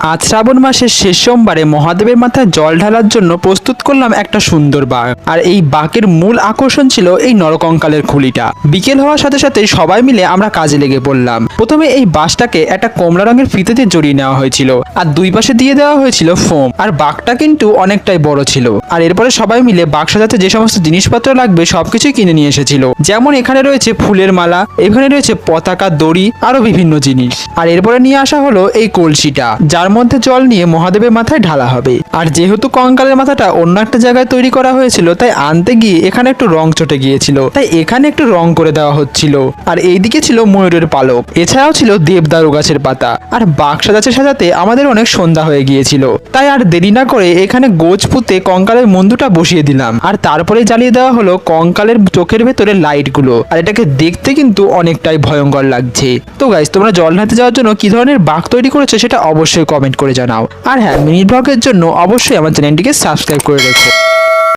আজ শ্রাবণ মাসের শেষ সোমবারে মহাদেবের মাথায় জল ঢালার জন্য প্রস্তুত করলাম একটা সুন্দর বাঘ। আর এই বাঘের মূল আকর্ষণ ছিল এই নরকঙ্কালের খুলিটা। বিকেল হওয়ার সাথে সাথে সবাই মিলে আমরা কাজে লেগে পড়লাম। প্রথমে এই বাসটাকে একটা কমলা রঙের ফিতেতে জড়িয়ে নেওয়া হয়েছিল। আর দুই পাশে দিয়ে দেওয়া হয়েছিল ফোম। আর বাঘটা কিন্তু অনেকটাই বড় ছিল। আর এরপরে সবাই মিলে বাঘ সাজাতে যে সমস্ত জিনিসপত্র লাগবে সবকিছুই কিনে নিয়ে এসেছিল। যেমন এখানে রয়েছে ফুলের মালা, এখানে রয়েছে পতাকা দড়ি, আরও বিভিন্ন জিনিস। আর এরপরে নিয়ে আসা হলো এই কলসিটা, যার মধ্যে জল নিয়ে মহাদেবের মাথায় ঢালা হবে। আর যেহেতু কঙ্কালের মাথাটা অন্য একটা জায়গায় তৈরি করা হয়েছিল, তাই আনতে গিয়ে এখানে একটু রং চটে গিয়েছিল। তাই এখানে একটু রং করে দেওয়া হচ্ছিল। আর এইদিকে ছিল ময়ূরের পালক। এছাড়াও ছিল দেবদারু গাছের পাতা। আর বাক্স সাজাতে সাজাতে আমাদের অনেক সন্ধ্যা হয়ে গিয়েছিল। তাই আর দেরি না করে এখানে গোজ পুঁতে কঙ্কালের মন্দুটা বসিয়ে দিলাম। আর তারপরে জ্বালিয়ে দেওয়া হলো কঙ্কালের চোখের ভেতরে লাইটগুলো। আর এটাকে দেখতে কিন্তু অনেকটাই ভয়ঙ্কর লাগছে। তো গাইজ তোমরা জল নাতে যাওয়ার জন্য কি ধরনের বাঘ তৈরি করেছ সেটা অবশ্যই কমেন্ট করে জানাও। আর হ্যাঁ মিনি ব্লগের জন্য অবশ্যই আমার চ্যানেলটিকে সাবস্ক্রাইব করে রেখো।